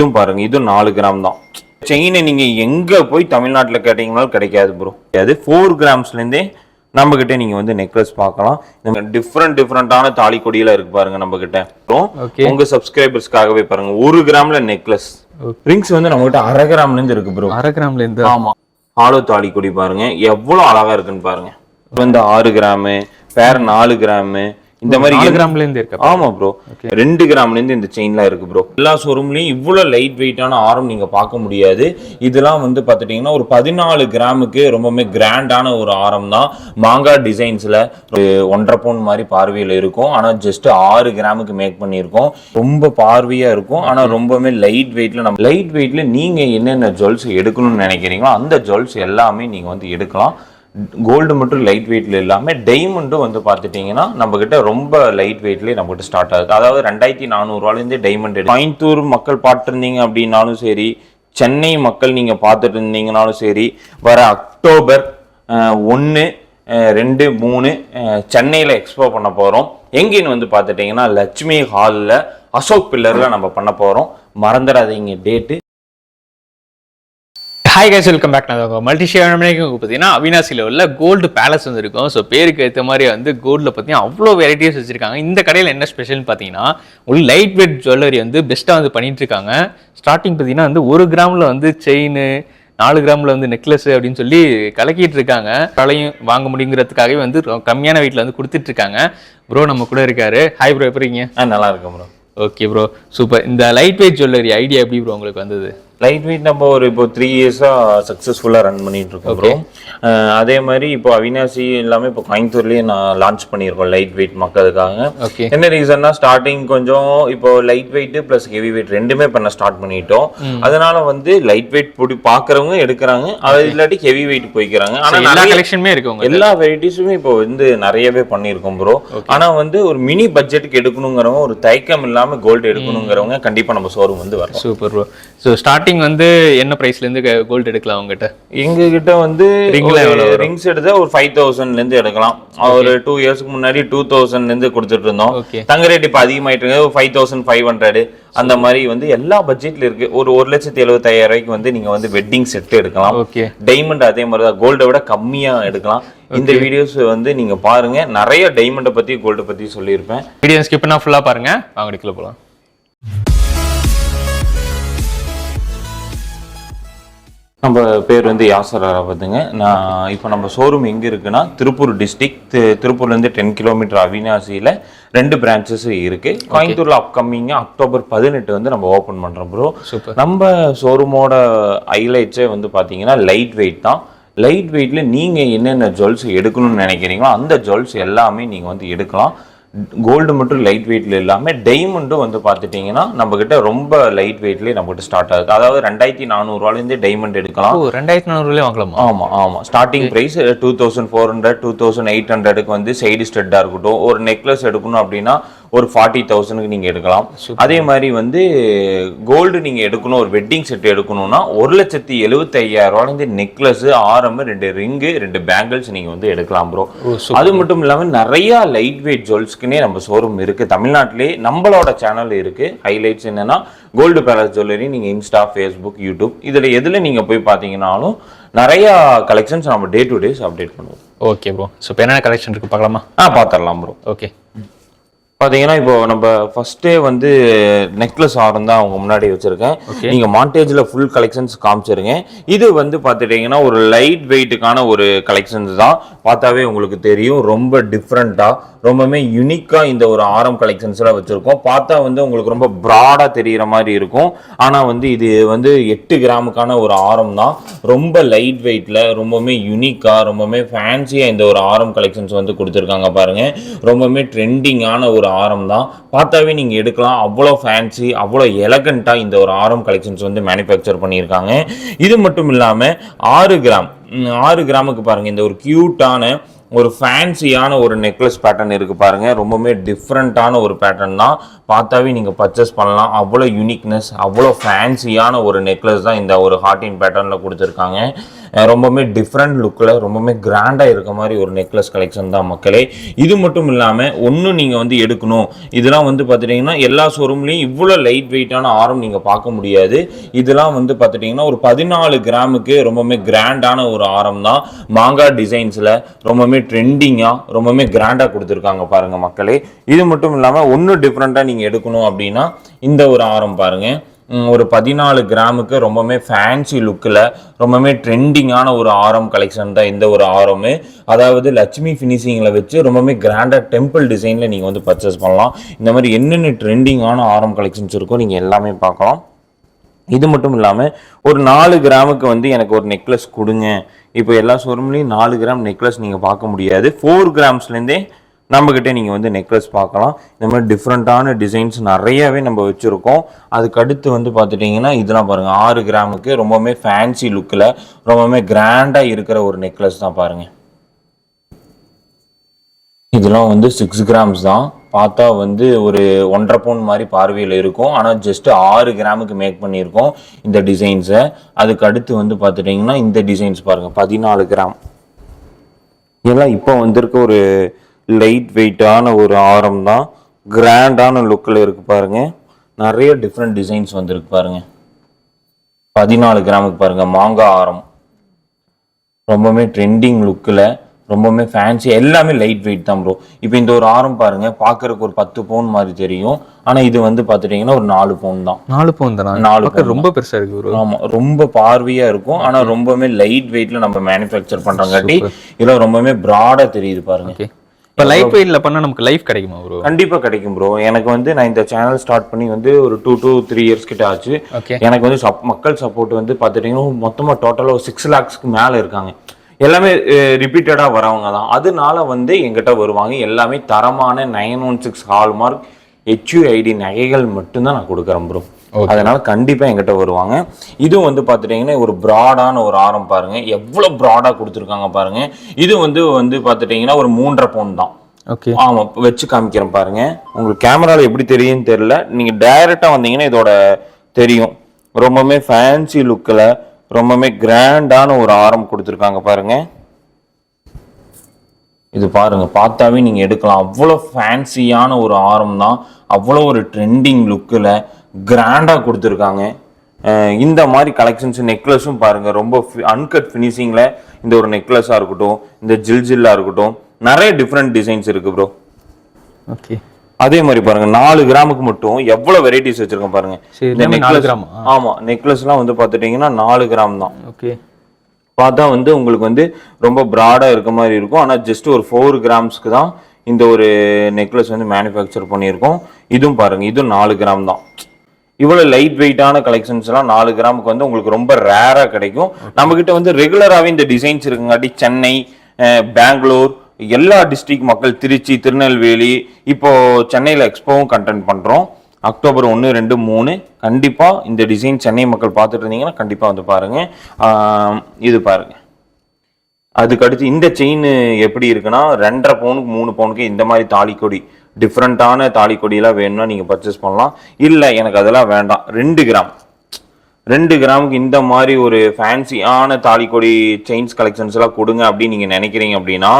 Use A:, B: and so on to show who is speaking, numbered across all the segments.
A: இதுவும் பாருங்க இதுவும் நாலு கிராம் தான். செயினை நீங்க எங்க போய் தமிழ்நாட்டில் கேட்டீங்கனாலும் கிடைக்காது ப்ரோ அது ஃபோர் கிராம்ஸ்லேருந்தே நம்ம கிட்ட நீங்க வந்து நெக்லஸ் பார்க்கலாம். இந்த டிஃப்ரெண்ட் டிஃப்ரெண்டான தாலி கொடியெல்லாம் இருக்கு பாருங்க நம்ம கிட்ட. உங்க சப்ஸ்கிரைபர்ஸ்க்காகவே பாருங்க ஒரு கிராம்ல நெக்லஸ் ரிங்ஸ் வந்து நம்ம கிட்ட அரை கிராம்ல இருந்து இருக்கு ப்ரோ
B: அரை கிராம்ல இருந்து?
A: ஆமா. ஆலோ தாலி கொடி பாருங்க எவ்வளவு அழகா இருக்குன்னு பாருங்க. வந்து ஆறு கிராமு வேற நாலு கிராமு இந்த மாதிரி
B: கிராம்ல இருந்து இருக்கா
A: ஆமா ப்ரோ ரெண்டு கிராம்ல இருந்து இந்த செயின்லாம் இருக்கு ப்ரோ எல்லா ஷோரூம்லயும் இவ்வளவு லைட் வெயிட்டான ஆரம் நீங்க பார்க்க முடியாது. இதெல்லாம் வந்து பார்த்துட்டீங்கன்னா ஒரு பதினாலு கிராமுக்கு ரொம்பவுமே கிராண்டான ஒரு ஆரம் தான் மாங்கா டிசைன்ஸ்ல ஒரு ஒன்றரை பவுன் மாதிரி பார்வையில இருக்கும். ஆனா ஜஸ்ட் ஆறு கிராமுக்கு மேக் பண்ணியிருக்கோம். ரொம்ப பார்வையா இருக்கும். ஆனா ரொம்பவுமே லைட் வெயிட்ல நம்ம லைட் வெயிட்ல நீங்க என்னென்ன ஜுவல்ஸ் எடுக்கணும்னு நினைக்கிறீங்களோ அந்த ஜுவல்ஸ் எல்லாமே நீங்க வந்து எடுக்கலாம். கோல்டு மட்டும் லைட் வெயிட்ல இல்லாமல் டைமண்டும் வந்து பார்த்துட்டிங்கன்னா நம்ம கிட்ட ரொம்ப லைட் வெயிட்லேயே நம்ம கிட்ட ஸ்டார்ட் ஆகுது. அதாவது ரெண்டாயிரத்தி நானூறுவாலேருந்து டைமண்ட் கோயம்புத்தூர் மக்கள் பார்த்துருந்தீங்க அப்படின்னாலும் சரி சென்னை மக்கள் நீங்கள் பார்த்துட்டு இருந்தீங்கனாலும் சரி வர அக்டோபர் ஒன்று ரெண்டு மூணு சென்னையில் எக்ஸ்போ பண்ண போகிறோம் எங்கேன்னு வந்து பார்த்துட்டிங்கன்னா லட்சுமி ஹாலில் அசோக் பில்லரில் நம்ம பண்ண போகிறோம் மறந்துடாதீங்க டேட்டு
B: ஹாய் கைஸ் வெல்கம் பேக் நான் மல்டி ஷேர் பார்த்தீங்கன்னா அவினாசியில் உள்ள கோல்டு பேலஸ் வந்து இருக்கும். ஸோ பேருக்கு ஏற்ற மாதிரி வந்து கோல்டில் பார்த்தீங்கன்னா அவ்வளோ வெரைட்டிஸ் வச்சிருக்காங்க. இந்த கடையில் என்ன ஸ்பெஷல்னு பார்த்தீங்கன்னா ஒரு லைட் வெயிட் ஜுவல்லரி வந்து பெஸ்ட்டாக வந்து பண்ணிட்டு இருக்காங்க. ஸ்டார்டிங் பார்த்தீங்கன்னா வந்து ஒரு கிராமில் வந்து செயின் நாலு கிராமில் வந்து நெக்லஸ் அப்படின்னு சொல்லி கலக்கிட்டு இருக்காங்க. கலையும் வாங்க முடியுங்கிறதுக்காகவே வந்து கம்மியான வெயிட்டில் வந்து கொடுத்துட்டு இருக்காங்க. ப்ரோ நம்ம கூட இருக்காரு. ஹாய் ப்ரோ எப்படி இருக்கீங்க?
A: ஆ நல்லா இருக்கும் ப்ரோ
B: ஓகே ப்ரோ சூப்பர் இந்த லைட் வெயிட் ஜுவல்லரி ஐடியா எப்படி ப்ரோ உங்களுக்கு வந்தது?
A: லைட் வெயிட் நம்ம ஒரு இப்போ த்ரீ இயர்ஸாக சக்ஸஸ்ஃபுல்லாக ரன் பண்ணிட்டு இருக்கோம் ப்ரோ அதே மாதிரி இப்போ அவினாசி எல்லாமே இப்போ கோயம்புத்தூர்லேயே நான் லான்ச் பண்ணியிருக்கோம் லைட் வெயிட் மக்களுக்காக என்ன ரீசன்னா ஸ்டார்டிங் கொஞ்சம் இப்போ light weight plus heavy weight ரெண்டுமே பண்ண ஸ்டார்ட் பண்ணிட்டோம். அதனால வந்து லைட் வெயிட் பிடி பார்க்குறவங்க எடுக்கிறாங்க. அது இல்லாட்டி ஹெவி வெயிட் போய்க்கிறாங்க ஆனால்
B: எல்லா கலெக்ஷனுமே இருக்கு உங்க
A: எல்லா வெரைட்டிஸுமே இப்போ வந்து நிறையவே பண்ணியிருக்கோம் ப்ரோ ஆனா வந்து ஒரு மினி பட்ஜெட்டுக்கு எடுக்கணுங்கிறவங்க ஒரு தயக்கம் இல்லாம கோல்டு எடுக்கணுங்கிறவங்க கண்டிப்பா நம்ம ஷோரூம் வந்து வரலாம்
B: சூப்பர் ப்ரோ ஸோ ஸ்டார்டிங் வந்து என்ன ப்ரைஸ்ல இருந்து கோல்டு எடுக்கலாம் உங்ககிட்ட?
A: எங்க கிட்ட வந்து? ரிங்ஸ் எடுத்தா ஒரு ஃபைவ் தௌசண்ட்ல இருந்து எடுக்கலாம். ஒரு டூ இயர்ஸ்க்கு முன்னாடி டூ தௌசண்ட்ல இருந்து கொடுத்துட்டு இருந்தோம். தங்க ரேட் இப்போ அதிகமாயிட்டு இருக்கு ஒரு ஃபைவ் தௌசண்ட் ஃபைவ் ஹண்ட்ரட் அந்த மாதிரி வந்து எல்லா பட்ஜெட்ல இருக்கு. ஒரு ஒரு லட்சத்தி எழுபத்தாயிரம் ரூபாய்க்கு வந்து நீங்க வந்து வெட்டிங் செட் எடுக்கலாம். டைமண்ட் அதே மாதிரி தான் கோல்டை விட கம்மியா எடுக்கலாம். இந்த வீடியோஸ் வந்து நீங்க பாருங்க. நிறைய டைமண்டை பத்தி கோல்டை பத்தி சொல்லியிருப்பேன்.
B: வீடியோ ஸ்கிப் பண்ணா ஃபுல்லா பாருங்க. வாங்க எடுக்கல
A: நம்ம பேர் வந்து யாசர் அரபத்துங்க நான் இப்போ நம்ம ஷோரூம் எங்கே இருக்குன்னா திருப்பூர் டிஸ்ட்ரிக்ட் திருப்பூர்லேருந்து டென் கிலோமீட்டர் அவினாசியில் ரெண்டு பிரான்ச்சஸ் இருக்கு. கோயம்புத்தூர்ல அப்கமிங்காக அக்டோபர் பதினெட்டு வந்து நம்ம ஓப்பன் பண்ணுறோம் ப்ரோ நம்ம ஷோரூமோட ஹைலைட்ஸே வந்து பார்த்தீங்கன்னா லைட் வெயிட் தான். லைட் வெயிட்ல நீங்கள் என்னென்ன ஜுவல்ஸ் எடுக்கணும்னு நினைக்கிறீங்களோ அந்த ஜுவல்ஸ் எல்லாமே நீங்கள் வந்து எடுக்கலாம். கோல்டு மட்டும் லைட் வெயிட்ல இல்லாமல் டைமண்டும் வந்து பார்த்துட்டிங்கன்னா நம்ம கிட்ட ரொம்ப லைட் வெயிட்லேயே நம்ம கிட்ட ஸ்டார்ட் ஆகுது. அதாவது ரெண்டாயிரத்தி நானூறுவாலேருந்து டைமண்ட் எடுக்கலாம்.
B: ரெண்டாயிரத்தி நானூறுலேயே வாங்கலாமா?
A: ஆமா ஆமா. Starting price two thousand four hundred two thousand eight ஹண்ட்ரடுக்கு வந்து சைடு ஸ்டெட்டாக இருக்கட்டும். ஒரு நெக்லஸ் எடுக்கணும் அப்படின்னா ஒரு ஃபார்ட்டி தௌசண்ட்க்கு நீங்க எடுக்கலாம். அதே மாதிரி வந்து கோல்டு நீங்க எடுக்கணும் ஒரு வெட்டிங் செட் எடுக்கணும்னா ஒரு லட்சத்தி எழுபத்தி ஐயாயிரம் ரூபாயிலிருந்து நெக்லஸ் ஆரம் ரெண்டு ரிங்கு ரெண்டு பேங்கிள்ஸ் நீங்க வந்து எடுக்கலாம் ப்ரோ அது மட்டும் இல்லாம நிறைய லைட் வெயிட் ஜுவல்ஸ்க்குனே நம்ம ஷோரூம் இருக்கு. தமிழ்நாட்டிலே நம்மளோட சேனல் இருக்கு. ஹைலைட்ஸ் என்னன்னா கோல்டு பேலஸ் ஜுவல்லரி நீங்க இன்ஸ்டா ஃபேஸ்புக் யூடியூப் இதுல எதுல நீங்க போய் பாத்தீங்கன்னாலும் நிறைய கலெக்ஷன்ஸ் நம்ம டே டு டேஸ் அப்டேட் பண்ணுவோம்.
B: ஓகே ப்ரோ ஸோ இப்போ என்னென்ன கலெக்ஷன் இருக்கு பார்க்கலாமா?
A: ஆ பாத்திரலாம் ப்ரோ
B: ஓகே
A: பாத்தீங்கன்னா இப்போ நம்ம ஃபர்ஸ்டே வந்து நெக்லஸ் ஆரம் தான் அவங்க முன்னாடி வச்சிருக்கேன்.
B: Okay.
A: நீங்க மாண்டேஜ்ல ஃபுல் கலெக்ஷன்ஸ் காமிச்சிருங்க. இது வந்து பாத்துட்டீங்கன்னா ஒரு லைட் வெயிட்டுக்கான ஒரு கலெக்ஷன்ஸ் தான். பார்த்தாவே உங்களுக்கு தெரியும் ரொம்ப டிஃப்ரெண்டா ரொம்பவுமே யூனிக்கா இந்த ஒரு ஆரம் கலெக்ஷன்ஸ் எல்லாம் வச்சிருக்கோம். பார்த்தா வந்து உங்களுக்கு ரொம்ப ப்ராடா தெரியிற மாதிரி இருக்கும். ஆனா வந்து இது வந்து எட்டு கிராமுக்கான ஒரு ஆரம் தான். ரொம்ப லைட் வெயிட்ல ரொம்பவுமே யூனிக்கா ரொம்பவுமே ஃபேன்சியா இந்த ஒரு ஆரம் கலெக்ஷன்ஸ் வந்து கொடுத்துருக்காங்க பாருங்க. ரொம்பவுமே ட்ரெண்டிங்கான ஒரு ஆரம் தான் பார்த்தாவே நீங்கள் எடுக்கலாம். அவ்வளோ ஃபேன்சி அவ்வளோ எலகண்ட்டாக இந்த ஒரு ஆரம் கலெக்ஷன்ஸ் வந்து மேனுஃபேக்சர் பண்ணியிருக்காங்க. இது மட்டும் இல்லாமல் ஆறு கிராம் ஆறு கிராமுக்கு பாருங்கள் இந்த ஒரு க்யூட்டான ஒரு ஃபேன்சியான ஒரு நெக்லஸ் பேட்டர்ன் இருக்குது பாருங்கள் ரொம்பவுமே டிஃப்ரெண்ட்டான ஒரு பேட்டர்ன் தான். பார்த்தாவே நீங்கள் பர்ச்சேஸ் பண்ணலாம். அவ்வளோ யூனிக்னஸ் அவ்வளோ ஃபேன்சியான ஒரு நெக்லஸ் தான் இந்த ஒரு ஹார்டின் பேட்டர்னில் கொடுத்துருக்காங்க. ரொம்பவுமே டிஃப்ரெண்ட் லுக்கில் ரொம்பவுமே கிராண்டாக இருக்க மாதிரி ஒரு நெக்லஸ் கலெக்ஷன் தான் மக்களே. இது மட்டும் இல்லாமல் ஒன்று நீங்கள் வந்து எடுக்கணும். இதெல்லாம் வந்து பார்த்துட்டிங்கன்னா எல்லா ஷோரூம்லேயும் இவ்வளோ லைட் வெயிட்டான ஆரம் நீங்கள் பார்க்க முடியாது. இதெல்லாம் வந்து பார்த்துட்டிங்கன்னா ஒரு பதினாலு கிராமுக்கு ரொம்பவுமே கிராண்டான ஒரு ஆரம் தான். மாங்கா டிசைன்ஸில் ரொம்பவுமே ட்ரெண்டிங்காக ரொம்பவுமே கிராண்டாக கொடுத்துருக்காங்க பாருங்கள் மக்களே. இது மட்டும் இல்லாமல் ஒன்றும் டிஃப்ரெண்ட்டாக நீங்கள் எடுக்கணும் அப்படின்னா இந்த ஒரு ஆரம் பாருங்கள் ஒரு பதினாலு கிராமுக்கு ரொம்பவுமே ஃபேன்சி லுக்கில் ரொம்பவுமே ட்ரெண்டிங்கான ஒரு ஆரம் கலெக்ஷன் தான் இந்த ஒரு ஆரமு. அதாவது லட்சுமி ஃபினிஷிங்கில் வச்சு ரொம்பவுமே கிராண்டாக டெம்பிள் டிசைனில் நீங்கள் வந்து பர்ச்சேஸ் பண்ணலாம். இந்த மாதிரி என்னென்ன ட்ரெண்டிங்கான ஆரம் கலெக்ஷன்ஸ் இருக்கோ நீங்கள் எல்லாமே பார்க்கலாம். இது மட்டும் இல்லாமல் ஒரு நாலு கிராமுக்கு வந்து எனக்கு ஒரு நெக்லஸ் கொடுங்க. இப்போ எல்லா ஷோரூம்லேயும் நாலு கிராம் நெக்லஸ் நீங்கள் பார்க்க முடியாது. ஃபோர் கிராம்ஸ்லேருந்தே நம்மக்கிட்ட நீங்கள் வந்து நெக்லஸ் பார்க்கலாம். இந்த மாதிரி டிஃப்ரெண்ட்டான டிசைன்ஸ் நிறையவே நம்ம வச்சுருக்கோம். அதுக்கு அடுத்து வந்து பார்த்துட்டிங்கன்னா இதெல்லாம் பாருங்கள் ஆறு கிராமுக்கு ரொம்பவுமே ஃபேன்சி லுக்கில் ரொம்பவுமே கிராண்டாக இருக்கிற ஒரு நெக்லஸ் தான் பாருங்கள் இதெல்லாம் வந்து சிக்ஸ் கிராம்ஸ் தான். பார்த்தா வந்து ஒரு ஒன்றரை பவுன் மாதிரி பார்வையில் இருக்கும். ஆனால் ஜஸ்ட்டு ஆறு கிராமுக்கு மேக் பண்ணியிருக்கோம் இந்த டிசைன்ஸை அதுக்கு அடுத்து வந்து பார்த்துட்டிங்கன்னா இந்த டிசைன்ஸ் பாருங்கள் பதினாலு கிராம். இதெல்லாம் இப்போ வந்திருக்க ஒரு லைட் வெயிட்டான ஒரு ஆரம் தான் கிராண்டான லுக்கில் இருக்கு பாருங்க. நிறைய டிஃப்ரெண்ட் டிசைன்ஸ் வந்திருக்கு பாருங்க. பதினாலு கிராமுக்கு பாருங்க மாங்காய் ஆரம். ரொம்பவுமே ட்ரெண்டிங் லுக்கில் ரொம்பவுமே ஃபேன்சி எல்லாமே லைட் வெயிட் தான் ப்ரோ இப்போ இந்த ஒரு ஆரம் பாருங்க பார்க்கறதுக்கு ஒரு பத்து பவுன் மாதிரி தெரியும். ஆனால் இது வந்து பார்த்துட்டிங்கன்னா ஒரு நாலு பவுன் தான்.
B: நாலு பவுன் தானா?
A: நாலு
B: பார்க்க ரொம்ப பெருசா இருக்கு ப்ரோ
A: ஆமா ரொம்ப பார்வையா இருக்கும். ஆனா ரொம்பவுமே லைட் வெயிட்ல நம்ம மேனுஃபேக்சர் பண்றங்காட்டி இதெல்லாம் ரொம்பவுமே ப்ராடா தெரியுது பாருங்க.
B: ஓகே இப்போ லைஃப் வெயிட்ல பண்ணா நமக்கு லைஃப் கிடைக்குமா ப்ரோ
A: கண்டிப்பா கிடைக்கும் ப்ரோ எனக்கு வந்து நான் இந்த சேனல் ஸ்டார்ட் பண்ணி வந்து ஒரு டூ டூ த்ரீ இயர்ஸ் கிட்ட ஆச்சு. எனக்கு வந்து சப் மக்கள் சப்போர்ட் வந்து பார்த்துட்டிங்கன்னா மொத்தமாக டோட்டலாக ஒரு சிக்ஸ் லேக்ஸ்க்கு மேலே இருக்காங்க. எல்லாமே ரிப்பீட்டடாக வரவங்க தான். அதனால வந்து எங்கிட்ட வருவாங்க. எல்லாமே தரமான nine one six hallmark HUID நகைகள் மட்டும்தான் நான் கொடுக்குறேன் ப்ரோ அதனால கண்டிப்பா எங்கிட்ட வருவாங்க. இதுவும் வந்து பார்த்துட்டிங்கன்னா ஒரு ப்ராடான ஒரு ஆரம் பாருங்க. எவ்வளோ ப்ராடாக கொடுத்துருக்காங்க பாருங்க. இது வந்து வந்து பார்த்துட்டிங்கன்னா ஒரு மூன்றரை பவுன் தான்.
B: ஓகே
A: ஆமா வச்சு காமிக்கிறேன் பாருங்க. உங்களுக்கு கேமரால எப்படி தெரியும்னு தெரியல. நீங்க டைரக்டா வந்தீங்கன்னா இதோட தெரியும். ரொம்பவுமே ஃபேன்சி லுக்கில் ரொம்பவுமே கிராண்டான ஒரு ஆரம் கொடுத்துருக்காங்க பாருங்க. இது பாருங்க பார்த்தாவே நீங்க எடுக்கலாம். அவ்வளோ ஃபேன்சியான ஒரு ஆரம் தான். அவ்வளோ ஒரு ட்ரெண்டிங் லுக்கில் கிராண்டாக கொடுத்துருக்காங்க. இந்த மாதிரி கலெக்ஷன்ஸ் நெக்லஸும் பாருங்க. ரொம்ப அன்கட் ஃபினிஷிங்கில் இந்த ஒரு நெக்லஸாக இருக்கட்டும் இந்த ஜில் ஜில்லாக இருக்கட்டும் நிறைய டிஃப்ரெண்ட் டிசைன்ஸ் இருக்கு ப்ரோ
B: ஓகே
A: அதே மாதிரி பாருங்க நாலு கிராமுக்கு மட்டும் எவ்வளவு வெரைட்டிஸ் வச்சிருக்கேன் பாருங்க. இந்த
B: கிராமா?
A: ஆமா நெக்லஸ்லாம் வந்து பார்த்துட்டீங்கன்னா நாலு கிராம் தான்.
B: ஓகே
A: பார்த்தா வந்து உங்களுக்கு வந்து ரொம்ப ப்ராடா இருக்க மாதிரி இருக்கும். ஆனா ஜஸ்ட் ஒரு ஃபோர் கிராம்ஸ்க்கு தான் இந்த ஒரு நெக்லஸ் வந்து மேனுஃபேக்சர் பண்ணியிருக்கோம். இதுவும் பாருங்க இதுவும் நாலு கிராம் தான். இவ்வளவு லைட் வெயிட்டான கலெக்ஷன்ஸ் எல்லாம் நாலு கிராமுக்கு வந்து உங்களுக்கு ரொம்ப ரேரா கிடைக்கும். நம்ம கிட்ட வந்து ரெகுலராகவே இந்த டிசைன்ஸ் இருக்குங்காட்டி சென்னை பெங்களூர் எல்லா டிஸ்ட்ரிக்ட் மக்கள் திருச்சி திருநெல்வேலி இப்போ சென்னையில் எக்ஸ்போவும் கண்டென்ட் பண்றோம். அக்டோபர் ஒன்று ரெண்டு மூணு கண்டிப்பாக இந்த டிசைன் சென்னை மக்கள் பார்த்துட்டு இருந்தீங்கன்னா கண்டிப்பாக வந்து பாருங்க. இது பாருங்க. அதுக்கடுத்து இந்த செயின் எப்படி இருக்குன்னா ரெண்டரை பவுனுக்கு மூணு பவுனுக்கு இந்த மாதிரி தாலிக்கொடி டிஃப்ரெண்ட்டான தாலிக்கொடியெல்லாம் வேணும்னா நீங்கள் பர்ச்சேஸ் பண்ணலாம். இல்லை எனக்கு அதெல்லாம் வேண்டாம். ரெண்டு கிராம் ரெண்டு கிராமுக்கு இந்த மாதிரி ஒரு ஃபேன்சியான தாலிக்கொடி செயின்ஸ் கலெக்ஷன்ஸ் எல்லாம் கொடுங்க அப்படின்னு நீங்கள் நினைக்கிறீங்க அப்படின்னா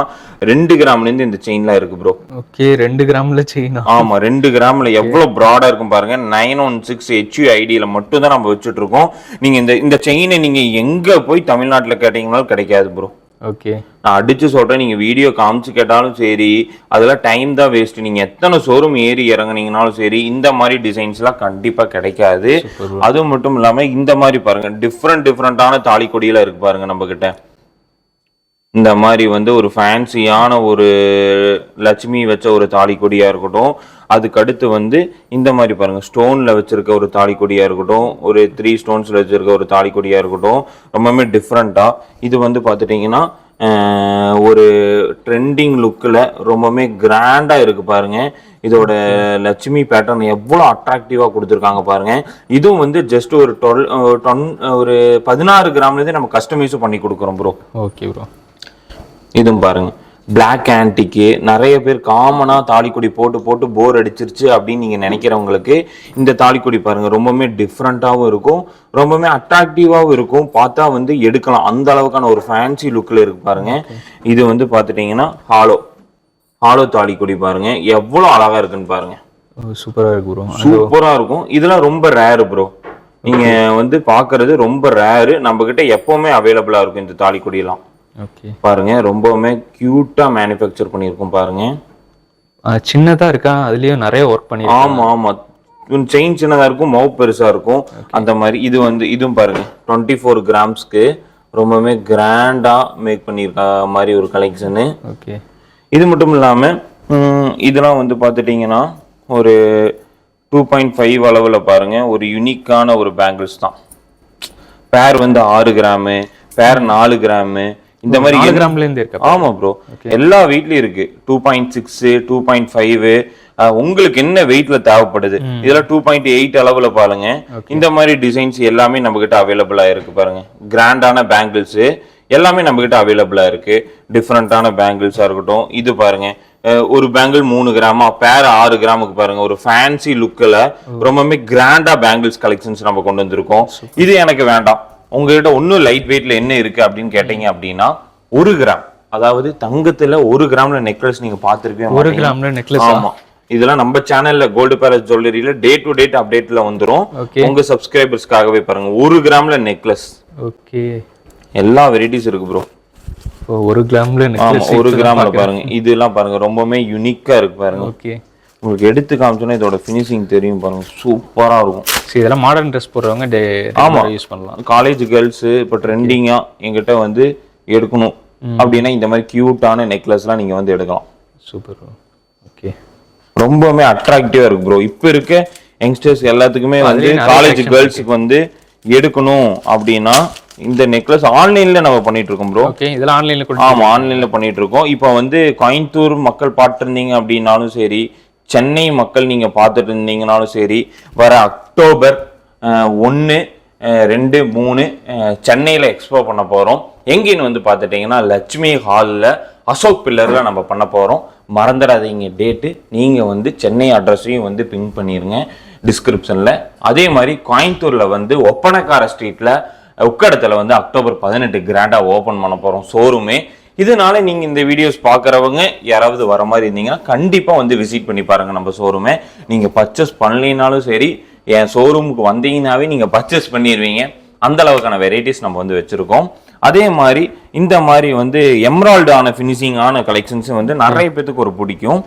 A: ரெண்டு கிராம்லேருந்து இந்த செயின்லாம் இருக்கு ப்ரோ
B: ஓகே ரெண்டு கிராம்ல செயினா
A: ஆமா ரெண்டு கிராம்ல எவ்வளவு ப்ராடா இருக்கும் பாருங்க. நைன் ஒன் சிக்ஸ் ஹெச்யூ ஐடியில மட்டும் தான் நம்ம வச்சுட்டு இருக்கோம். நீங்க இந்த இந்த செயினை நீங்க எங்க போய் தமிழ்நாட்டுல கேட்டீங்கனாலும் கிடைக்காது ப்ரோ
B: ஓகே
A: நான் அடிச்சு சொல்றேன். நீங்க வீடியோ காமிச்சு கேட்டாலும் சரி அதெல்லாம் டைம் தான் வேஸ்ட் நீங்க எத்தனை ஷோரூம் ஏறி இறங்குனீங்கனாலும் சரி இந்த மாதிரி டிசைன்ஸ்லாம் கண்டிப்பா கிடைக்காது. அதுவும் மட்டும் இல்லாம இந்த மாதிரி பாருங்க டிஃப்ரெண்ட் டிஃப்ரெண்டான தாலி கொடியெல்லாம் இருக்கு பாருங்க நம்ம கிட்ட. இந்த மாதிரி வந்து ஒரு ஃபேன்சியான ஒரு லட்சுமி வச்ச ஒரு தாலி கொடியாக இருக்கட்டும் அதுக்கடுத்து வந்து இந்த மாதிரி பாருங்க ஸ்டோனில் வச்சுருக்க ஒரு தாலி கொடியாக இருக்கட்டும் ஒரு த்ரீ ஸ்டோன்ஸில் வச்சிருக்க ஒரு தாலி கொடியாக இருக்கட்டும் ரொம்பவுமே டிஃப்ரெண்ட்டாக இது வந்து பார்த்துட்டிங்கன்னா ஒரு ட்ரெண்டிங் லுக்கில் ரொம்பவுமே கிராண்டாக இருக்குது பாருங்க. இதோட லட்சுமி பேட்டர்ன் எவ்வளோ அட்ராக்டிவாக கொடுத்துருக்காங்க பாருங்க. இதுவும் வந்து ஜஸ்ட் ஒரு டுவெல் டொன் ஒரு பதினாறு கிராம்லேருந்து நம்ம கஸ்டமைஸும் பண்ணி கொடுக்குறோம் ப்ரோ
B: ஓகே ப்ரோ
A: இதுவும் பாருங்க. Black ஆன்டிக்கு நிறைய பேர் காமனாக தாலிக்கொடி போட்டு போட்டு போர் அடிச்சிருச்சு அப்படின்னு நீங்கள் நினைக்கிறவங்களுக்கு இந்த தாலிக்கொடி பாருங்க. ரொம்பவுமே டிஃப்ரெண்ட்டாகவும் இருக்கும். ரொம்பவுமே அட்ராக்டிவாகவும் இருக்கும். பார்த்தா வந்து எடுக்கலாம். அந்த அளவுக்கான ஒரு ஃபேன்சி லுக்கில் இருக்கு பாருங்க. இது வந்து பார்த்துட்டிங்கன்னா ஹாலோ ஹாலோ தாலிக்கொடி பாருங்க. எவ்வளோ அழகா இருக்குன்னு பாருங்க.
B: சூப்பராக இருக்கு ப்ரோ
A: சூப்பரா இருக்கும். இதெல்லாம் ரொம்ப ரேரு ப்ரோ நீங்க வந்து பாக்குறது ரொம்ப ரேரு நம்ம கிட்ட எப்பவுமே அவைலபிளா இருக்கும் இந்த தாலிக்கொடியெல்லாம். பாருங்க ரொம்பவுமே கியூட்டா மேனுஃபேக்சர் பண்ணியிருக்கோம் பாருங்க.
B: சின்னதாக இருக்கா? அதுலேயும் நிறைய ஒர்க் பண்ணியிருக்கேன்
A: ஆமா ஆமா. செயின் சின்னதா இருக்கும் மவு பெருசா இருக்கும். அந்த மாதிரி இது வந்து இதுவும் பாருங்க டுவெண்ட்டி ஃபோர் கிராம்ஸ்க்கு ரொம்பவுமே கிராண்டா மேக் பண்ணியிருக்க மாதிரி ஒரு கலெக்ஷனு
B: ஓகே
A: இது மட்டும் இல்லாம ம், இதெல்லாம் வந்து பார்த்துட்டிங்கன்னா ஒரு டூ பாயிண்ட் ஃபைவ் அளவில் பாருங்க ஒரு யுனிக்கான ஒரு பேங்கிள்ஸ் தான். பேர் வந்து ஆறு கிராமு பேர் நாலு கிராமு இந்த மாதிரி
B: நாலு
A: எந்த-
B: கிராம்லேருந்து இருக்கா?
A: ஆமா ப்ரோ எல்லா வெயிட்லயும் இருக்கு. Two point six two point five உங்களுக்கு என்ன வெயிட்ல தேவைப்படுது? இதெல்லாம் டூ பாயிண்ட் எயிட் அளவுல பாருங்க. இந்த மாதிரி டிசைன்ஸ் எல்லாமே நம்ம கிட்ட அவைலபிளா இருக்கு பாருங்க. கிராண்டான பேங்கிள்ஸ் எல்லாமே நம்ம கிட்ட அவைலபிளா இருக்கு. டிஃப்ரெண்டான பேங்கிள்ஸா இருக்கட்டும். இது பாருங்க. ஒரு பேங்கிள் மூணு கிராமா பேர் ஆறு கிராமுக்கு பாருங்க. ஒரு ஃபேன்சி லுக்கில் ரொம்பவுமே கிராண்டா பேங்கிள்ஸ் கலெக்ஷன்ஸ் நம்ம கொண்டு வந்திருக்கோம். இது எனக்கு வேண்டாம். உங்ககிட்ட ஒன்றும் லைட் வெயிட்ல என்ன இருக்கு அப்படின்னு கேட்டீங்க அப்படின்னா ஒரு கிராம் அதாவது தங்கத்துல ஒரு கிராம்ல நெக்லஸ் நீங்க பார்த்திருக்கவே
B: ஒரு. கிராம்ல நெக்லஸ்
A: ஆமா. இதெல்லாம் நம்ம சேனல்ல கோல்டு பேலஸ் ஜுவல்லரியில டே டு டேட் அப்டேட்ல வந்துரும். உங்க சப்ஸ்கிரைபர்ஸ்க்காகவே பாருங்க. ஒரு கிராம்ல நெக்லஸ்
B: ஓகே
A: எல்லா வெரைட்டிஸ் இருக்கு ப்ரோ
B: ஒரு கிராம்ல
A: ஒரு கிராம்ல பாருங்க. இதெல்லாம் பாருங்க. ரொம்பவுமே யுனிக்கா இருக்கு பாருங்க.
B: ஓகே
A: உங்களுக்கு எடுத்து காமிச்சோன்னா இதோட ஃபினிஷிங் தெரியும் பாருங்க. சூப்பரா இருக்கும்.
B: சரி இதெல்லாம் மாடர்ன் ட்ரெஸ் போடுறவங்க டே
A: ஆமா.
B: யூஸ் பண்ணலாம்.
A: காலேஜ் கேர்ள்ஸ் இப்போ ட்ரெண்டிங்கா எங்கிட்ட வந்து எடுக்கணும். அப்படின்னா இந்த மாதிரி கியூட்டான நெக்லஸ்லாம் நீங்க வந்து எடுக்கலாம்.
B: சூப்பர் ஓகே
A: ரொம்பவுமே அட்ராக்டிவா இருக்கு ப்ரோ இப்போ இருக்க யங்ஸ்டர்ஸ் எல்லாத்துக்குமே வந்து காலேஜ் கேர்ள்ஸுக்கு வந்து எடுக்கணும் அப்படின்னா இந்த நெக்லஸ் ஆன்லைன்ல நம்ம பண்ணிட்டு இருக்கோம் ப்ரோ
B: ஓகே இதெல்லாம் ஆன்லைன்ல
A: ஆமா ஆன்லைன்ல பண்ணிட்டு இருக்கோம். இப்போ வந்து கோயம்புத்தூர் மக்கள் பார்த்துருந்தீங்க அப்படின்னாலும் சரி சென்னை மக்கள் நீங்கள் பார்த்துட்டு இருந்தீங்கனாலும் சரி வர அக்டோபர் ஒன்று ரெண்டு மூணு சென்னையில் சென்னையில எக்ஸ்போ பண்ண போகிறோம் எங்கேன்னு வந்து பார்த்துட்டிங்கன்னா லட்சுமி ஹாலில் அசோக் பில்லரில் நம்ம பண்ண போகிறோம் மறந்துடாதீங்க டேட்டு நீங்கள் வந்து சென்னை அட்ரஸையும் வந்து பின் பண்ணிடுங்க டிஸ்கிரிப்ஷனில் அதே மாதிரி கோயம்புத்தூரில் வந்து ஒப்பனக்கார ஸ்ட்ரீட்டில் உக்கடத்தில் வந்து அக்டோபர் பதினெட்டு கிராண்டாக ஓப்பன் பண்ண போகிறோம் ஷோரூமே இதனால நீங்க இந்த வீடியோஸ் பார்க்குறவங்க யாராவது வர மாதிரி இருந்தீங்கன்னா கண்டிப்பா வந்து விசிட் பண்ணி பாருங்க நம்ம ஷோரூமை நீங்க பர்ச்சேஸ் பண்ணலைனாலும் சரி என் ஷோரூமுக்கு வந்தீங்கன்னாவே நீங்க பர்ச்சேஸ் பண்ணிடுவீங்க அந்த அளவுக்கான வெரைட்டிஸ் நம்ம வந்து வச்சிருக்கோம். அதே மாதிரி இந்த மாதிரி வந்து எம்ராய்டு ஆன ஃபினிஷிங்கான கலெக்ஷன்ஸும் வந்து நிறைய பேத்துக்கு ஒரு பிடிக்கும்.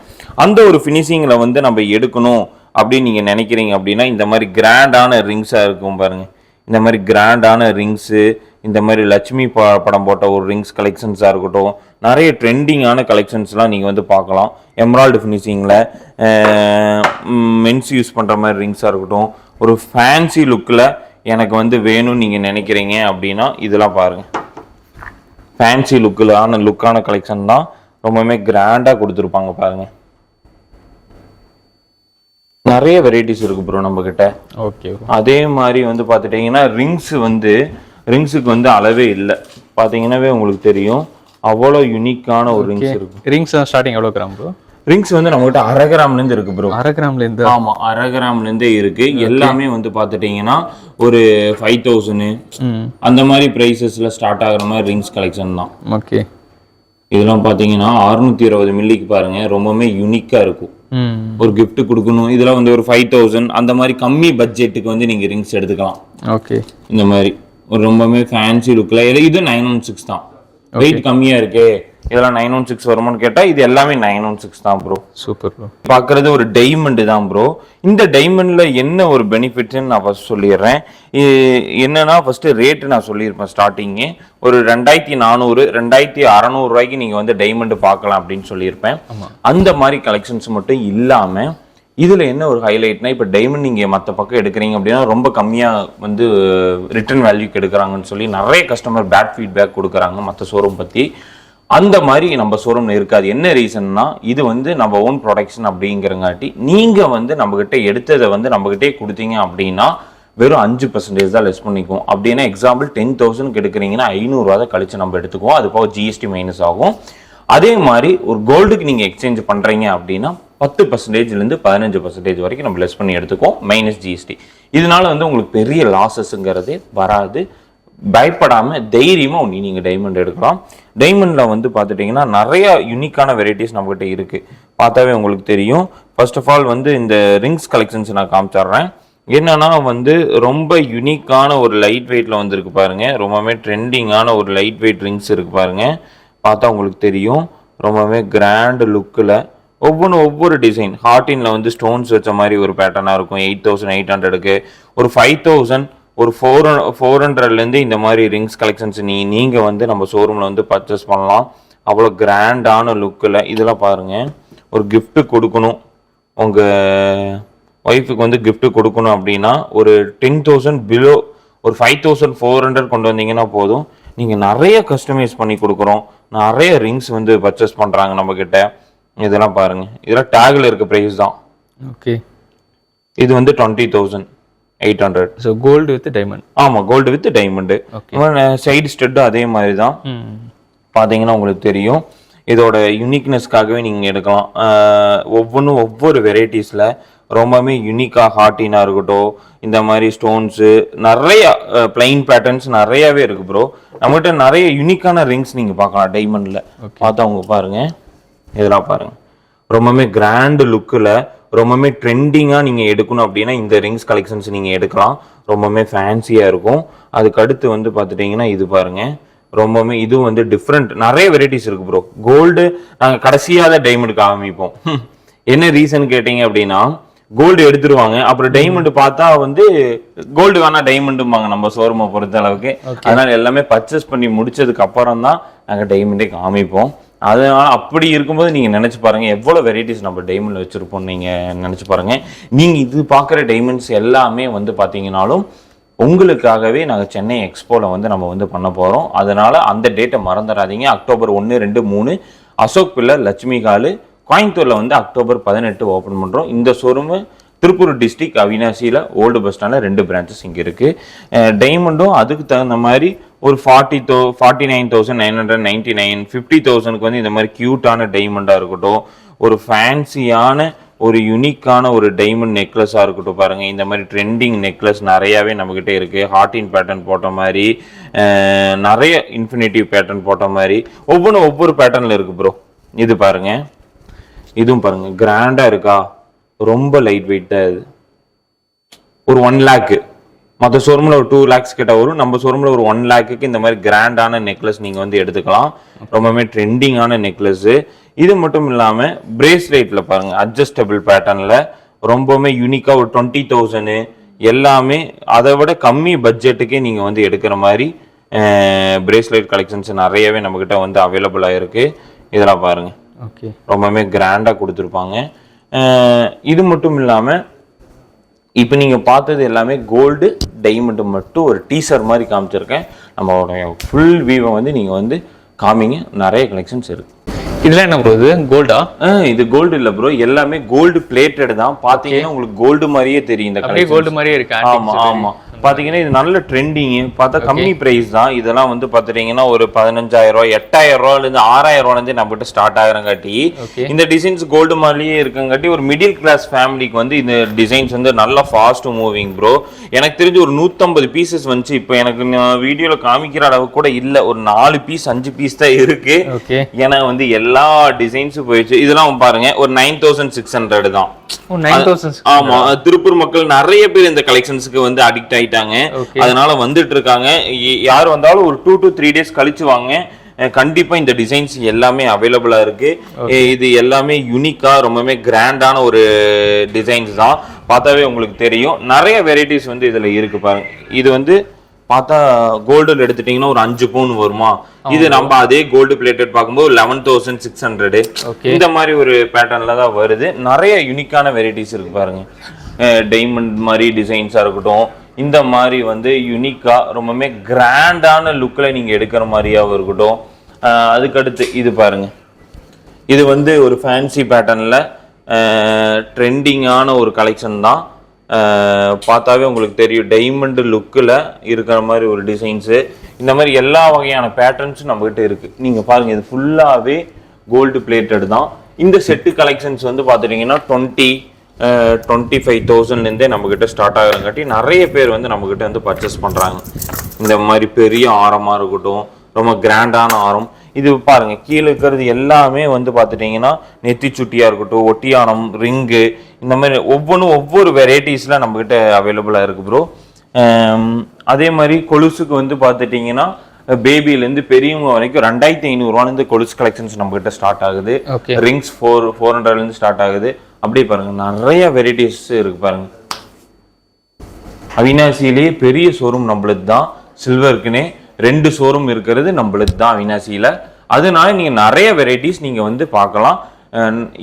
A: அந்த ஒரு ஃபினிஷிங்கில் வந்து நம்ம எடுக்கணும் அப்படின்னு நீங்கள் நினைக்கிறீங்க அப்படின்னா இந்த மாதிரி கிராண்டான ரிங்ஸாக இருக்கும் பாருங்க. இந்த மாதிரி கிராண்டான ரிங்ஸு இந்த மாதிரி லட்சுமி ப படம் போட்ட ஒரு ரிங்ஸ் கலெக்ஷன்ஸாக இருக்கட்டும் நிறைய ட்ரெண்டிங்கான கலெக்ஷன்ஸ்லாம் நீங்கள் வந்து பார்க்கலாம். எம்ராய்டு ஃபினிஷிங்கில் மென்ஸ் யூஸ் பண்ணுற மாதிரி ரிங்ஸாக இருக்கட்டும் ஒரு ஃபேன்சி லுக்கில் எனக்கு வந்து வேணும்னு நீங்கள் நினைக்கிறீங்க அப்படின்னா இதெல்லாம் பாருங்கள் ஃபேன்சி லுக்கிலான லுக்கான கலெக்ஷன் தான் ரொம்பவுமே கிராண்டாக கொடுத்துருப்பாங்க பாருங்க. நிறைய வெரைட்டிஸ் இருக்கு ப்ரோ நம்ம கிட்ட
B: ஓகே
A: அதே மாதிரி வந்து பார்த்துட்டிங்கன்னா ரிங்ஸ் வந்து ரிங்ஸுக்கு வந்து அளவே இல்லை. பார்த்தீங்கன்னாவே உங்களுக்கு தெரியும். அவ்வளோ யூனிக்கான ஒரு ரிங்ஸ் இருக்கு.
B: ரிங்ஸ் ஸ்டார்டிங் எவ்வளோ கிராம் ப்ரோ
A: ரிங்ஸ் வந்து நம்மகிட்ட அரை கிராம்லேருந்து இருக்கு ப்ரோ
B: அரை கிராம்ல இருந்து?
A: ஆமா அரை கிராம்லேருந்தே இருக்கு. எல்லாமே வந்து பார்த்துட்டிங்கன்னா ஒரு ஃபைவ் தௌசண்ட் அந்த மாதிரி ப்ரைஸஸ்ல ஸ்டார்ட் ஆகுற மாதிரி ரிங்ஸ் கலெக்ஷன் தான்.
B: ஓகே
A: இதெல்லாம் பார்த்தீங்கன்னா அறுநூத்தி இருபது மில்லிக்கு பாருங்க. ரொம்பவுமே யூனிக்கா இருக்கும். ஒரு gift கொடுக்கணும். இதெல்லாம் வந்து ஒரு ஃபைவ் தௌசண்ட் அந்த மாதிரி கம்மி பட்ஜெட்டுக்கு வந்து நீங்க ரிங்ஸ் எடுத்துக்கலாம்.
B: ஓகே
A: இந்த மாதிரி. ஒரு ரொம்பவுமே ஃபேன்சி லுக்கில் இது இது நைன் ஒன் சிக்ஸ் தான். வெயிட் கம்மியா இருக்கே. இதெல்லாம் நைன் ஒன் சிக்ஸ் வருமான்னு கேட்டா இது எல்லாமே நைன் ஒன் சிக்ஸ் தான் ப்ரோ
B: சூப்பர் ப்ரோ
A: பார்க்கறது ஒரு டைமண்ட் தான் ப்ரோ இந்த டைமண்ட்ல என்ன ஒரு பெனிஃபிட்னு நான் ஃபர்ஸ்ட் சொல்லிடுறேன். என்னன்னா ஃபர்ஸ்ட் ரேட்டு நான் சொல்லியிருப்பேன் ஸ்டார்டிங்கு ஒரு ரெண்டாயிரத்தி நானூறு ரெண்டாயிரத்தி அறநூறு ரூபாய்க்கு நீங்க வந்து டைமண்ட் பார்க்கலாம் அப்படின்னு சொல்லியிருப்பேன். அந்த மாதிரி கலெக்ஷன்ஸ் மட்டும் இல்லாம இதில் என்ன ஒரு ஹைலைட்னா இப்போ டைமண்ட் நீங்கள் மற்ற பக்கம் எடுக்கிறீங்க அப்படின்னா ரொம்ப கம்மியாக வந்து uh, ரிட்டர்ன் வேல்யூக்கு எடுக்கிறாங்கன்னு சொல்லி நிறைய கஸ்டமர் பேட் ஃபீட்பேக் கொடுக்குறாங்க மற்ற ஷோரூம் பற்றி அந்த மாதிரி நம்ம ஷோரூம் இருக்காது. என்ன ரீசன்னா இது வந்து நம்ம ஓன் ப்ரொடக்ஷன் அப்படிங்கிறங்காட்டி நீங்கள் வந்து நம்மக்கிட்ட எடுத்ததை வந்து நம்மக்கிட்டே கொடுத்தீங்க அப்படின்னா வெறும் அஞ்சு பர்சன்டேஜ் தான் லெஸ் பண்ணிக்குவோம் அப்படின்னா எக்ஸாம்பிள் டென் தௌசண்ட்க்கு எடுக்கிறீங்கன்னா ஐநூறுரூவா தான் கழிச்சு நம்ம எடுத்துக்குவோம். அது போக ஜிஎஸ்டி மைனஸ் ஆகும். அதே மாதிரி ஒரு கோல்டுக்கு நீங்கள் எக்ஸ்சேஞ்ச் பண்ணுறீங்க அப்படின்னா பத்து பர்சன்டேஜ்லேருந்து பதினஞ்சு பர்சன்டேஜ் வரைக்கும் நம்ம லெஸ் பண்ணி எடுத்துக்குவோம். மைனஸ் ஜிஎஸ்டி இதனால வந்து உங்களுக்கு பெரிய லாசஸ்ங்கிறதே வராது. பயப்படாமல் தைரியமாக ஒன்று நீங்கள் டைமண்ட் எடுக்கலாம். டைமண்டில் வந்து பார்த்துட்டிங்கன்னா நிறையா யூனிக்கான வெரைட்டிஸ் நம்மகிட்ட இருக்குது பார்த்தாவே உங்களுக்கு தெரியும். ஃபர்ஸ்ட் ஆஃப் ஆல் வந்து இந்த ரிங்ஸ் கலெக்ஷன்ஸ் நான் காமிச்சிடுறேன். என்னன்னா வந்து ரொம்ப யூனிக்கான ஒரு லைட் வெயிட்டில் வந்துருக்கு பாருங்கள் ரொம்பவே ட்ரெண்டிங்கான ஒரு லைட் வெயிட் ரிங்ஸ் இருக்கு பாருங்கள் பார்த்தா உங்களுக்கு தெரியும். ரொம்பவே கிராண்ட் லுக்கில் ஒவ்வொன்றும் ஒவ்வொரு டிசைன் ஹார்டின்ல வந்து ஸ்டோன்ஸ் வச்ச மாதிரி ஒரு பேட்டர்னாக இருக்கும். எயிட் தௌசண்ட் எயிட் ஹண்ட்ரடுக்கு ஒரு ஃபைவ் தௌசண்ட் ஒரு ஃபோர் ஃபோர் ஹண்ட்ரட்லேருந்து இந்த மாதிரி ரிங்ஸ் கலெக்ஷன்ஸ் நீ நீங்கள் வந்து நம்ம ஷோரூமில் வந்து பர்ச்சேஸ் பண்ணலாம். அவ்வளோ கிராண்டான லுக்கில் இதெல்லாம் பாருங்கள் ஒரு கிஃப்ட்டு கொடுக்கணும். உங்கள் ஒய்ஃபுக்கு வந்து கிஃப்ட்டு கொடுக்கணும் அப்படின்னா ஒரு டென் தௌசண்ட் பிலோ ஒரு ஃபைவ் தௌசண்ட் ஃபோர் ஹண்ட்ரட் கொண்டு வந்தீங்கன்னா போதும். நீங்கள் நிறைய கஸ்டமைஸ் பண்ணி கொடுக்குறோம். நிறைய ரிங்ஸ் வந்து பர்ச்சேஸ் பண்ணுறாங்க நம்மக்கிட்ட இதெல்லாம் பாருங்கள் இதெல்லாம் டேகில் இருக்க ப்ரைஸ் தான்.
B: ஓகே
A: இது வந்து twenty thousand eight hundred
B: so gold with diamond
A: ஆமாம் கோல்டு வித் டைமண்டு சைடு ஸ்டெட்டும் அதே மாதிரி தான். பார்த்தீங்கன்னா உங்களுக்கு தெரியும். இதோட யூனிக்னஸ்க்காகவே நீங்கள் எடுக்கலாம். ஒவ்வொன்றும் ஒவ்வொரு வெரைட்டிஸில் ரொம்பவுமே யூனிக்காக ஹார்டினாக இருக்கட்டும் இந்த மாதிரி ஸ்டோன்ஸு நிறைய பிளைன் பேட்டர்ன்ஸ் நிறையாவே இருக்குது ப்ரோ நம்மகிட்ட நிறைய யூனிக்கான ரிங்ஸ் நீங்கள் பார்க்கலாம் டைமண்டில் பார்த்தா அவங்க பாருங்கள் இதெல்லாம் பாருங்கள் ரொம்பவுமே கிராண்ட் லுக்கில் ரொம்பவுமே ட்ரெண்டிங்காக நீங்கள் எடுக்கணும் அப்படின்னா இந்த ரிங்ஸ் கலெக்ஷன்ஸ் நீங்கள் எடுக்கலாம். ரொம்பவுமே ஃபேன்சியாக இருக்கும். அதுக்கு அடுத்து வந்து பார்த்துட்டிங்கன்னா இது பாருங்க. ரொம்பவுமே இது வந்து டிஃப்ரெண்ட் நிறைய வெரைட்டிஸ் இருக்கு ப்ரோ கோல்டு நாங்கள் கடைசியாக தான் டைமண்ட் காமிப்போம். என்ன ரீசன் கேட்டிங்க அப்படின்னா கோல்டு எடுத்துருவாங்க. அப்புறம் டைமண்ட் பார்த்தா வந்து கோல்டு வேணா டைமண்டும்பாங்க நம்ம ஷோரூமை பொறுத்த அளவுக்கு. அதனால எல்லாமே பர்ச்சேஸ் பண்ணி முடிச்சதுக்கு அப்புறம் தான் நாங்கள் டைமண்டே காமிப்போம். அதனால அப்படி இருக்கும்போது நீங்கள் நினச்சி பாருங்கள் எவ்வளோ வெரைட்டிஸ் நம்ம டைமண்ட் வச்சுருப்போம் நீங்கள் நினச்சி பாருங்கள் நீங்கள் இது பார்க்குற டைமண்ட்ஸ் எல்லாமே வந்து பார்த்தீங்கனாலும் உங்களுக்காகவே நாங்கள் சென்னை எக்ஸ்போவில் வந்து நம்ம வந்து பண்ண போகிறோம் அதனால் அந்த டேட்டை மறந்துடாதீங்க. அக்டோபர் ஒன்று ரெண்டு மூணு அசோக் பில்லர் லட்சுமி காலு கோயம்புத்தூரில் வந்து அக்டோபர் பதினெட்டு ஓப்பன் பண்ணுறோம் இந்த ஷோரூமு திருப்பூர் டிஸ்ட்ரிக்ட் அவினாசியில் ஓல்டு பஸ் ஸ்டாண்டில் ரெண்டு பிரான்ச்சஸ் இங்கே இருக்குது டைமண்டும் அதுக்கு தகுந்த மாதிரி ஒரு ஃபார்ட்டி தௌ forty nine thousand nine hundred ninety nine fifty தௌசண்ட்க்கு வந்து இந்த மாதிரி க்யூட்டான டைமண்டாக இருக்கட்டும் ஒரு ஃபேன்சியான ஒரு யூனிக்கான ஒரு டைமண்ட் நெக்லஸாக இருக்கட்டும் பாருங்கள் இந்த மாதிரி ட்ரெண்டிங் நெக்லஸ் நிறையாவே நம்மக்கிட்ட இருக்குது ஹார்டின் பேட்டர்ன் போட்ட மாதிரி நிறைய இன்ஃபினிட்டிவ் பேட்டர்ன் போட்ட மாதிரி. ஒவ்வொன்றும் ஒவ்வொரு பேட்டர்னில் இருக்குது ப்ரோ இது பாருங்கள் இதுவும் பாருங்கள் கிராண்டாக இருக்கா? ரொம்ப லைட் வெயிட்டாக இது ஒரு ஒன் லேக்கு மற்ற ஷோரூமில் ஒரு டூ லேக்ஸ் கிட்ட வரும். நம்ம ஷோரூமில் ஒரு ஒன் லேக்குக்கு இந்த மாதிரி கிராண்டான நெக்லஸ் நீங்கள் வந்து எடுத்துக்கலாம். ரொம்பவே ட்ரெண்டிங்கான நெக்லஸ்ஸு இது மட்டும் இல்லாமல் பிரேஸ்லெட்டில் பாருங்கள் அட்ஜஸ்டபிள் பேட்டர்னில் ரொம்பவுமே யூனிக்காக ஒரு டுவெண்ட்டி தௌசண்ட் எல்லாமே அதை விட கம்மி பட்ஜெட்டுக்கே நீங்கள் வந்து எடுக்கிற மாதிரி பிரேஸ்லெட் கலெக்ஷன்ஸ் நிறையவே நம்மக்கிட்ட வந்து அவைலபிளாக இருக்குது இதெல்லாம் பாருங்கள்
B: ஓகே
A: ரொம்பவுமே கிராண்டாக கொடுத்துருப்பாங்க. இது மட்டும் இல்லாமல் இப்போ நீங்கள் பார்த்தது எல்லாமே கோல்டு டைமண்டு மட்டும் ஒரு டீசர் மாதிரி காமிச்சிருக்கேன். நம்மளோட ஃபுல் வியூவை வந்து நீங்கள் வந்து காமிங்க. நிறைய கலெக்ஷன்ஸ் இருக்குது
B: இதெல்லாம் என்ன ப்ரோ இது? கோல்டா
A: இது கோல்டு இல்லை ப்ரோ எல்லாமே கோல்டு பிளேட்டட் தான். பார்த்தீங்கன்னா உங்களுக்கு கோல்டு மாதிரியே தெரியும் இந்த.
B: கோல்டு மாதிரியே இருக்கு
A: ஆமா ஆமா. பாத்தீங்கன்னா இது நல்ல ட்ரெண்டிங் பார்த்தா கம்மி பிரைஸ் தான். இதெல்லாம் வந்து பாத்துட்டீங்கன்னா ஒரு பதினஞ்சாயிரம் ரூபாய் எட்டாயிரம் ரூபாயில இருந்து ஆறாயிரம் ரூபாயில இருந்து நம்மகிட்ட ஸ்டார்ட் ஆகிறங்காட்டி. இந்த டிசைன்ஸ் கோல்டு மாதிரியே இருக்கங்காட்டி ஒரு மிடில் கிளாஸ் ஃபேமிலிக்கு வந்து இந்த டிசைன்ஸ் வந்து நல்ல ஃபாஸ்ட் மூவிங் ப்ரோ எனக்கு தெரிஞ்சு ஒரு நூத்தம்பது பீசஸ் வந்துச்சு. இப்போ எனக்கு நான் வீடியோல காமிக்கிற அளவு கூட இல்ல. ஒரு நாலு பீஸ் அஞ்சு பீஸ் தான் இருக்கு. ஏன்னா வந்து எல்லா டிசைன்ஸும் போயிடுச்சு. இதெல்லாம் பாருங்க ஒரு நைன் தௌசண்ட் சிக்ஸ் ஹண்ட்ரட் தான். ஆமா திருப்பூர் மக்கள் நிறைய பேர் இந்த கலெக்ஷன்ஸ்க்கு வந்து அடிக்ட் ஆயிட்டாங்க. அதனால வந்துட்டு இருக்காங்க. யார் வந்தாலும் ஒரு டூ டு த்ரீ டேஸ் கழிச்சு வாங்க. கண்டிப்பா இந்த டிசைன்ஸ் எல்லாமே அவைலபிளா இருக்கு. இது எல்லாமே யூனிக்கா ரொம்பவே கிராண்டான ஒரு டிசைன்ஸ் தான். பார்த்தாவே உங்களுக்கு தெரியும். நிறைய வெரைட்டிஸ் வந்து இதுல இருக்கு பாருங்க. இது வந்து பார்த்தா கோல்டுல எடுத்துட்டீங்கன்னா ஒரு அஞ்சு பவுன் வருமா? இது நம்ம அதே கோல்டு பிளேட்டட் பார்க்கும்போது லெவன் தௌசண்ட் சிக்ஸ் ஹண்ட்ரட். இந்த மாதிரி ஒரு பேட்டர்ன்ல தான் வருது. நிறைய யூனிக்கான வெரைட்டிஸ் இருக்கு பாருங்க. டைமண்ட் மாதிரி டிசைன்ஸா இருக்கட்டும் இந்த மாதிரி வந்து யூனிக்கா ரொம்பவுமே கிராண்டான லுக்ல நீங்க எடுக்கிற மாதிரியாவும் இருக்கட்டும். அதுக்கடுத்து இது பாருங்க. இது வந்து ஒரு ஃபேன்சி பேட்டர்னில் ட்ரெண்டிங்கான ஒரு கலெக்ஷன் தான். பார்த்தாவே உங்களுக்கு தெரியும். டைமண்டு லுக்கில் இருக்கிற மாதிரி ஒரு டிசைன்ஸு இந்த மாதிரி எல்லா வகையான பேட்டர்ன்ஸும் நம்மகிட்ட இருக்குது நீங்கள் பாருங்கள் இது ஃபுல்லாகவே கோல்டு பிளேட்டட் தான். இந்த செட்டு கலெக்ஷன்ஸ் வந்து பார்த்துட்டிங்கன்னா டுவெண்ட்டி டுவெண்ட்டி ஃபைவ் தௌசண்ட்லேருந்தே நம்மக்கிட்ட ஸ்டார்ட் ஆகிறங்காட்டி நிறைய பேர் வந்து நம்மக்கிட்ட வந்து பர்ச்சேஸ் பண்ணுறாங்க இந்த மாதிரி பெரிய ஆரமாக இருக்கட்டும் ரொம்ப கிராண்டான ஆரம். இது பாருங்க கீழே இருக்கிறது எல்லாமே வந்து பார்த்துட்டிங்கன்னா நெத்தி சுட்டியாக இருக்கட்டும் ஒட்டியானம் ரிங்கு இந்த மாதிரி ஒவ்வொன்றும் ஒவ்வொரு வெரைட்டிஸில் நம்மக்கிட்ட அவைலபிளாக இருக்குது ப்ரோ அதே மாதிரி கொலுசுக்கு வந்து பார்த்துட்டிங்கன்னா பேபிலேருந்து பெரியவங்க வரைக்கும் ரெண்டாயிரத்தி ஐநூறுரூவாலேருந்து கொலுசு கலெக்ஷன்ஸ் நம்மக்கிட்ட ஸ்டார்ட் ஆகுது. ரிங்ஸ் ஃபோர் ஃபோர் ஹண்ட்ரட்லேருந்து ஸ்டார்ட் ஆகுது. அப்படியே பாருங்க நிறைய வெரைட்டிஸ் இருக்கு பாருங்க. அவினாசியிலேயே பெரிய ஷோரூம் நம்மளுது தான் சில்வருக்குனே ரெண்டு ஷோரூம் இருக்கிறது நம்மளுக்கு தான் அவினாசியில் அதனால நீங்கள் நிறைய வெரைட்டிஸ் நீங்கள் வந்து பார்க்கலாம்.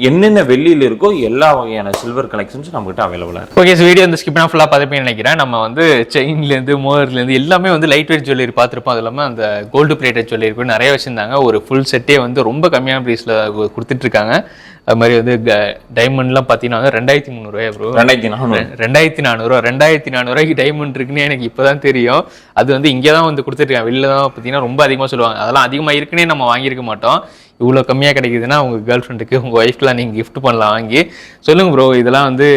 A: என்னென்ன வெள்ளியில் இருக்கோ எல்லா வகையான சில்வர் கலெக்ஷன்ஸும் நம்மகிட்ட அவைலபிளாக இருக்கு.
B: ஓகே ஸோ வீடியோ வந்து ஸ்கிப்னா ஃபுல்லாக பார்த்துப்பேன்னு நினைக்கிறேன். நம்ம வந்து செயின்லேருந்து மோர்லேருந்து எல்லாமே வந்து லைட் வெயிட் ஜுவல்லரி பார்த்துருப்போம். அது இல்லாமல் அந்த கோல்டு பிளேட்டட் ஜுவல்லரி கூட நிறைய வச்சுருந்தாங்க. ஒரு ஃபுல் செட்டே வந்து ரொம்ப கம்மியான ப்ரைஸில் கொடுத்துட்ருக்காங்க அது மாதிரி வந்து டைமண்ட்லாம் பார்த்தீங்கன்னா வந்து ரெண்டாயிரத்தி முந்நூறுவாயா ப்ரோ
A: ரெண்டாயிரத்தி நானூறு.
B: ரெண்டாயிரத்தி நானூறுவா ரெண்டாயிரத்தி நானூறுவாய்க்கு டைமண்ட் இருக்குன்னு எனக்கு இப்போதான் தெரியும். அது வந்து இங்கே தான் வந்து கொடுத்துருக்காங்க. வெளில தான் பார்த்தீங்கன்னா ரொம்ப அதிகமாக சொல்லுவாங்க. அதெல்லாம் அதிகமாக இருக்குன்னே நம்ம வாங்கியிருக்க மாட்டோம். இவ்வளோ கம்மியாக கிடைக்குதுன்னா உங்கள் கேர்ள் ஃப்ரெண்டுக்கு உங்கள் ஒய்ஃப்க்குலாம் நீங்கள் gift பண்ணலாம் வாங்கி. சொல்லுங்கள் ப்ரோ இதெல்லாம் வந்து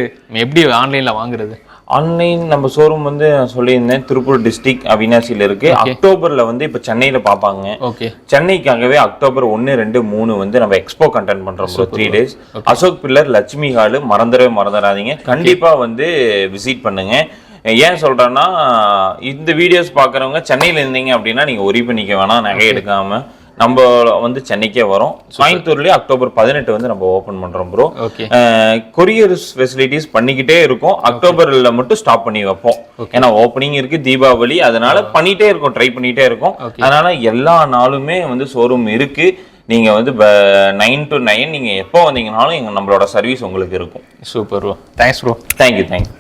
B: எப்படி ஆன்லைனில் வாங்குறது?
A: ஆன்லைன் நம்ம ஷோரூம் வந்து நான் சொல்லியிருந்தேன் திருப்பூர் டிஸ்ட்ரிக்ட் அவினாசியில் இருக்கு. அக்டோபர்ல வந்து இப்போ சென்னையில பார்ப்பாங்க
B: ஓகே
A: சென்னைக்காகவே அக்டோபர் ஒன்று ரெண்டு மூணு வந்து நம்ம எக்ஸ்போ கண்டென்ட் பண்றோம் bro three days Ashok pillar Lakshmi hall மறந்துடவே மறந்துடாதீங்க. கண்டிப்பா வந்து விசிட் பண்ணுங்க. ஏன் சொல்றேன்னா இந்த வீடியோஸ் பார்க்குறவங்க சென்னையில இருந்தீங்க அப்படின்னா நீங்க ஒரி பண்ணிக்க வேணாம் நகை எடுக்காம. நம்ம வந்து சென்னைக்கே வரோம். கோயம்புத்தூர்லயே அக்டோபர் பதினெட்டு வந்து நம்ம ஓபன் பண்றோம் ப்ரோ
B: ஓகே
A: கொரியர் ஃபெசிலிட்டிஸ் பண்ணிக்கிட்டே இருக்கோம். அக்டோபர்ல மட்டும் ஸ்டாப் பண்ணி வைப்போம். ஏன்னா ஓப்பனிங் இருக்கு தீபாவளி அதனால பண்ணிட்டே இருக்கோம் ட்ரை பண்ணிட்டே இருக்கோம். அதனால எல்லா நாளுமே வந்து ஷோரூம் இருக்கு. நீங்க வந்து நைன் டு நைன் நீங்க எப்போ வந்தீங்கனாலும் எங்க நம்மளோட சர்வீஸ் உங்களுக்கு இருக்கும்.
B: Super bro thanks bro
A: thank you thank you